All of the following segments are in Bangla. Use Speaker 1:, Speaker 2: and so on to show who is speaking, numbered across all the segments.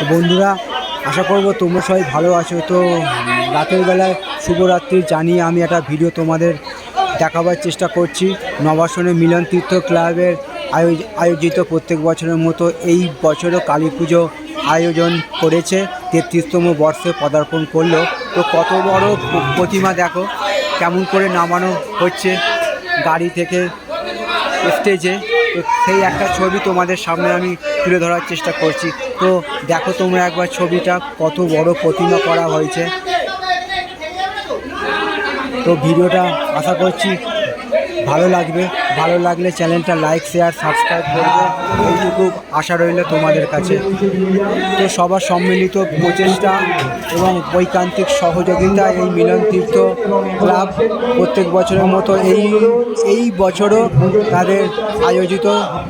Speaker 1: তো বন্ধুরা, আশা করব তোমরা সবাই ভালো আছো। তো রাতের বেলায় শুভরাত্রি জানিয়ে আমি একটা ভিডিও তোমাদের দেখাবার চেষ্টা করছি। নবাসনে মিলন তীর্থ ক্লাবের আয়োজ- আয়োজিত প্রত্যেক বছরের মতো এই বছরও কালী পুজো আয়োজন করেছে। তেত্রিশতম বর্ষে পদার্পণ করল। তো কত বড় প্রতিমা দেখো, কেমন করে নামানো হচ্ছে গাড়ি থেকে স্টেজে। তো সেই একটা ছবি তোমাদের সামনে আমি তুলে ধরার চেষ্টা করছি। তো দেখো তোমরা একবার ছবিটা কত বড় প্রতিমা করা হয়েছে। তো ভিডিওটা আশা করছি ভালো লাগবে। ভালো লাগলে চ্যানেলটা লাইক শেয়ার সাবস্ক্রাইব করবে। এইটুকু আশা রইল তোমাদের কাছে। তো সবার সম্মিলিত প্রচেষ্টা এবং বৈকান্তিক সহযোগিতা, এই মিলন তীর্থ ক্লাব প্রত্যেক বছরের মতো এই এই বছরও তাদের আয়োজিত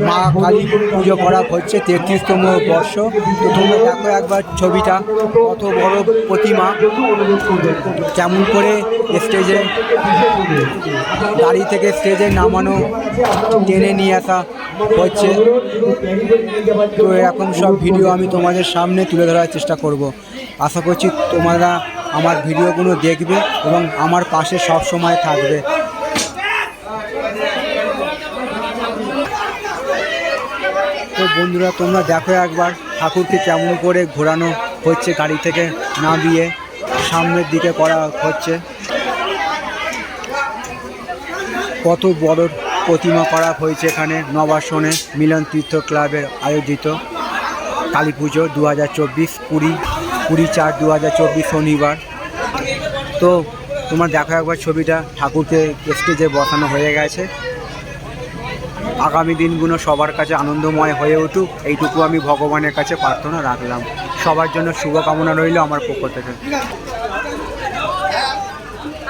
Speaker 1: মা কালী পুজো করা হচ্ছে তেত্রিশতম বর্ষ। তো তোমরা দেখো একবার ছবিটা, কত বড় প্রতিমা। কেমন করে স্টেজে গাড়ি থেকে স্টেজে নামানো টেনে নিয়ে আসা হচ্ছে। তো এরকম সব ভিডিও আমি তোমাদের সামনে তুলে ধরার চেষ্টা করব। আশা করছি তোমরা আমার ভিডিওগুলো দেখবে এবং আমার পাশে সব সময় থাকবে। তো বন্ধুরা, তোমরা দেখো একবার ঠাকুরকে কেমন করে ঘোরানো হচ্ছে গাড়ি থেকে নামিয়ে সামনের দিকে করা হচ্ছে। কত বড় প্রতিমা করা হয়েছে এখানে নবাসনে মিলন তীর্থ ক্লাবের আয়োজিত। কালী পুজো দু হাজার চব্বিশ, কুড়ি কুড়ি চার দু হাজার চব্বিশ শনিবার। তো তোমার দেখো একবার ছবিটা, ঠাকুরকে স্টেজে বসানো হয়ে গেছে। আগামী দিনগুলো সবার কাছে আনন্দময় হয়ে উঠুক, এইটুকু আমি ভগবানের কাছে প্রার্থনা রাখলাম। সবার জন্য শুভকামনা রইল আমার পক্ষ থেকে।